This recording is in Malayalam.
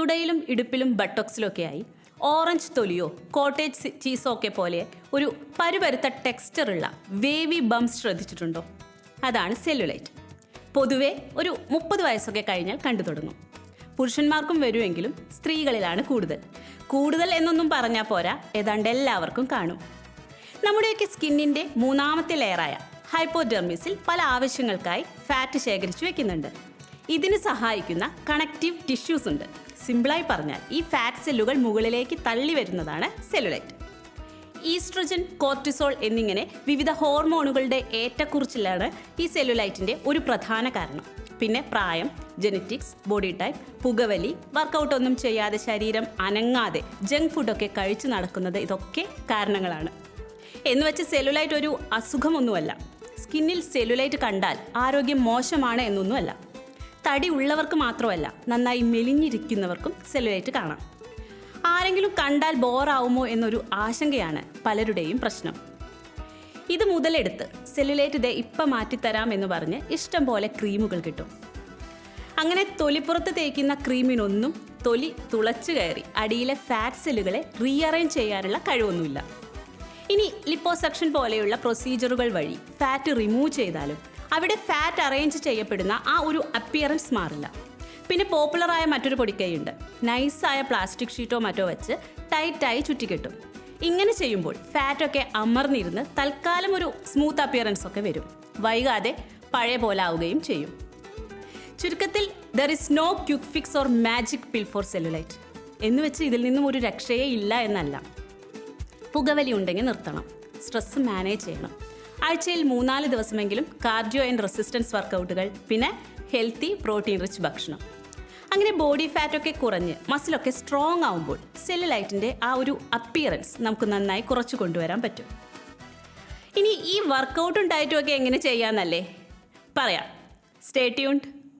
തുടയിലും ഇടുപ്പിലും ബട്ടോക്സിലൊക്കെയായി. ഓറഞ്ച് തൊലിയോ കോട്ടേജ് ചീസോ ഒക്കെ പോലെ ഒരു പരുപരുത്ത ടെക്സ്ചറുള്ള വേവി ബംസ് ശ്രദ്ധിച്ചിട്ടുണ്ടോ? അതാണ് സെല്ലുലൈറ്റ്. പൊതുവെ ഒരു മുപ്പത് വയസ്സൊക്കെ കഴിഞ്ഞാൽ കണ്ടു തുടങ്ങും. പുരുഷന്മാർക്കും വരുമെങ്കിലും സ്ത്രീകളിലാണ് കൂടുതൽ. കൂടുതൽ എന്നൊന്നും പറഞ്ഞാൽ പോരാ ഏതാണ്ട് എല്ലാവർക്കും കാണും. നമ്മുടെയൊക്കെ സ്കിന്നിന്റെ മൂന്നാമത്തെ ലെയറായ ഹൈപ്പോഡെർമിസിൽ പല ആവശ്യങ്ങൾക്കായി ഫാറ്റ് ശേഖരിച്ചു വെക്കുന്നുണ്ട്. ഇതിന് സഹായിക്കുന്ന കണക്റ്റീവ് ടിഷ്യൂസ് ഉണ്ട്. സിമ്പിളായി പറഞ്ഞാൽ ഈ ഫാറ്റ് സെല്ലുകൾ മുകളിലേക്ക് തള്ളി വരുന്നതാണ് സെല്ലുലൈറ്റ്. ഈസ്ട്രജൻ കോർട്ടിസോൾ എന്നിങ്ങനെ വിവിധ ഹോർമോണുകളുടെ ഏറ്റക്കുറിച്ചിലാണ് ഈ സെല്ലുലൈറ്റിന്റെ ഒരു പ്രധാന കാരണം. പിന്നെ പ്രായം ജെനറ്റിക്സ് ബോഡി ടൈപ്പ് പുകവലി വർക്കൗട്ട് ഒന്നും ചെയ്യാതെ ശരീരം അനങ്ങാതെ ജങ്ക് ഫുഡൊക്കെ കഴിച്ചു നടക്കുന്നത് ഇതൊക്കെ കാരണങ്ങളാണ്. എന്ന് വെച്ച് സെല്ലുലൈറ്റ് ഒരു അസുഖമൊന്നുമല്ല. സ്കിന്നിൽ സെല്ലുലൈറ്റ് കണ്ടാൽ ആരോഗ്യം മോശമാണ് എന്നൊന്നുമല്ല. തടി ഉള്ളവർക്ക് മാത്രമല്ല നന്നായി മെലിഞ്ഞിരിക്കുന്നവർക്കും സെല്ലുലൈറ്റ് കാണാം. ആരെങ്കിലും കണ്ടാൽ ബോറാവുമോ എന്നൊരു ആശങ്കയാണ് പലരുടെയും പ്രശ്നം. ഇത് മുതലെടുത്ത് സെല്ലുലൈറ്റ് ദേ ഇപ്പം മാറ്റിത്തരാം എന്ന് പറഞ്ഞ് ഇഷ്ടം പോലെ ക്രീമുകൾ കിട്ടും. അങ്ങനെ തൊലിപ്പുറത്ത് തേക്കുന്ന ക്രീമിനൊന്നും തൊലി തുളച്ചു കയറി അടിയിലെ ഫാറ്റ് സെല്ലുകളെ റീഅറേഞ്ച് ചെയ്യാനുള്ള കഴിവൊന്നുമില്ല. ഇനി ലിപ്പോസക്ഷൻ പോലെയുള്ള പ്രൊസീജിയറുകൾ വഴി ഫാറ്റ് റിമൂവ് ചെയ്താലും അവിടെ ഫാറ്റ് അറേഞ്ച് ചെയ്യപ്പെടുന്ന ആ ഒരു അപ്പിയറൻസ് മാറില്ല. പിന്നെ പോപ്പുലറായ മറ്റൊരു പൊടിക്കൈയുണ്ട്. നൈസായ പ്ലാസ്റ്റിക് ഷീറ്റോ മറ്റോ വെച്ച് ടൈറ്റായി ചുറ്റിക്കെട്ടും. ഇങ്ങനെ ചെയ്യുമ്പോൾ ഫാറ്റൊക്കെ അമർന്നിരുന്ന് തൽക്കാലം ഒരു സ്മൂത്ത് അപ്പിയറൻസ് ഒക്കെ വരും. വൈകാതെ പഴയ പോലെ ആവുകയും ചെയ്യും. ചുരുക്കത്തിൽ there is no quick fix or magic pill for cellulite എന്ന് വെച്ച് ഇതിൽ നിന്നും ഒരു രക്ഷയേ ഇല്ല എന്നല്ല. പുകവലി ഉണ്ടെങ്കിൽ നിർത്തണം. സ്ട്രെസ് മാനേജ് ചെയ്യണം. ആഴ്ചയിൽ മൂന്നാൽ ദിവസമെങ്കിലും കാർഡിയോ ആൻഡ് റെസിസ്റ്റൻസ് വർക്കൗട്ടുകൾ പിന്നെ ഹെൽത്തി പ്രോട്ടീൻ റിച്ച് ഭക്ഷണം. അങ്ങനെ ബോഡി ഫാറ്റൊക്കെ കുറഞ്ഞ് മസിലൊക്കെ സ്ട്രോങ് ആവുമ്പോൾ സെല്ലുലൈറ്റിന്റെ ആ ഒരു അപ്പിയറൻസ് നമുക്ക് നന്നായി കുറച്ച് കൊണ്ടുവരാൻ പറ്റും. ഇനി ഈ വർക്കൗട്ടും ഡയറ്റും ഒക്കെ എങ്ങനെ ചെയ്യാമെന്നല്ലേ പറയാം. Stay tuned